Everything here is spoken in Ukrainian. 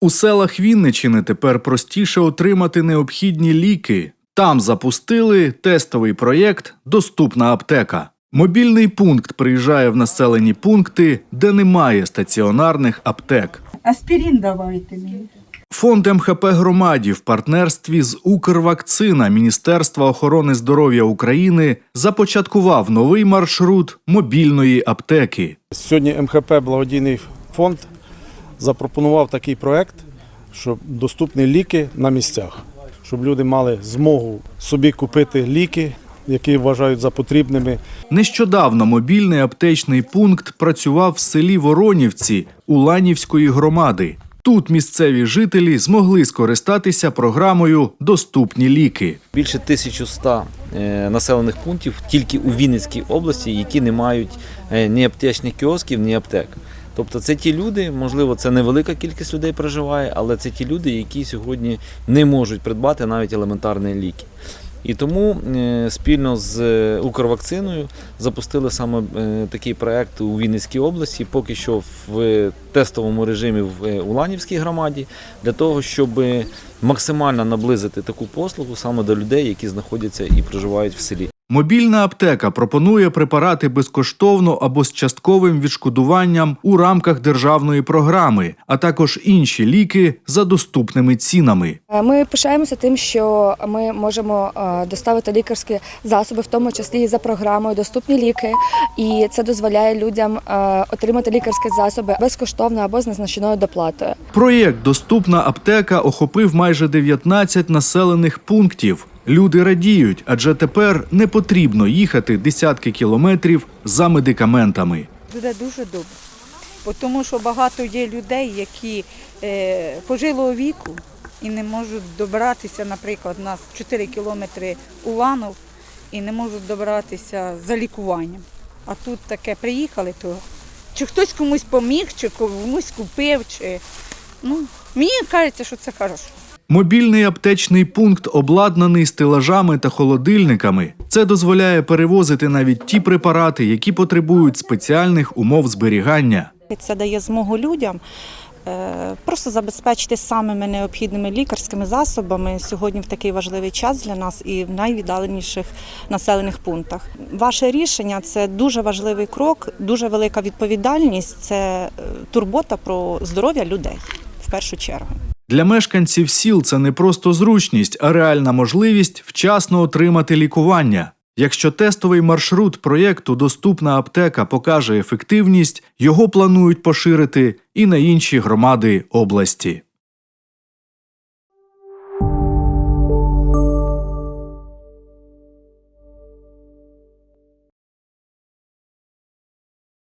У селах Вінничини тепер простіше отримати необхідні ліки. Там запустили тестовий проєкт Доступна аптека. Мобільний пункт приїжджає в населені пункти, де немає стаціонарних аптек. Аспірин давайте мені. Фонд МХП громаді в партнерстві з Укрвакцина Міністерства охорони здоров'я України започаткував новий маршрут мобільної аптеки. Сьогодні МХП Благодійний фонд запропонував такий проект, щоб доступні ліки на місцях, щоб люди мали змогу собі купити ліки, які вважають за потрібними. Нещодавно мобільний аптечний пункт працював в селі Воронівці Уланівської громади. Тут місцеві жителі змогли скористатися програмою Доступні ліки. Більше 1100 е, населених пунктів тільки у Вінницькій області, які не мають е, ні аптечних кіосків, ні аптек. Тобто це ті люди, можливо, це невелика кількість людей проживає, але це ті люди, які сьогодні не можуть придбати навіть елементарні ліки. І тому е, спільно з е, Укрвакциною запустили саме е, такий проект у Вінницькій області, поки що в тестовому режимі в Уланівській громаді, для того, щоб максимально наблизити таку послугу саме до людей, які знаходяться і проживають в селі. Мобільна аптека пропонує препарати безкоштовно або з частковим відшкодуванням у рамках державної програми, а також інші ліки за доступними цінами. Е, Ми пишаємося тим, що ми можемо е, доставити лікарські засоби, в тому числі і за програмою Доступні ліки, і це дозволяє людям е, отримати лікарські засоби безкоштовно або з незначною доплатою. Проєкт Доступна аптека охопив майже 19 населених пунктів. Люди радіють, адже тепер не потрібно їхати десятки кілометрів за медикаментами. Буде дуже добре. Тому що багато є людей, які е, пожилого віку і не можуть добиратися, наприклад, у нас 4 кілометри Уланов і не можуть добиратися за лікуванням. А тут таке приїхали, то чи хтось комусь поміг, чи комусь купив, чи ну, мені кажеться, що це хорошо. Мобільний аптечний пункт обладнаний стелажами та холодильниками. Це дозволяє перевозити навіть ті препарати, які потребують спеціальних умов зберігання. Це дає змогу людям е, просто забезпечити самими необхідними лікарськими засобами сьогодні в такий важливий час для нас і в найвіддаленіших населених пунктах. Ваше рішення це дуже важливий крок, дуже велика відповідальність. Це е, турбота про здоров'я людей в першу чергу. Для мешканців сіл це не просто зручність, а реальна можливість вчасно отримати лікування. Якщо тестовий маршрут проєкту Доступна аптека покаже ефективність, його планують поширити і на інші громади області.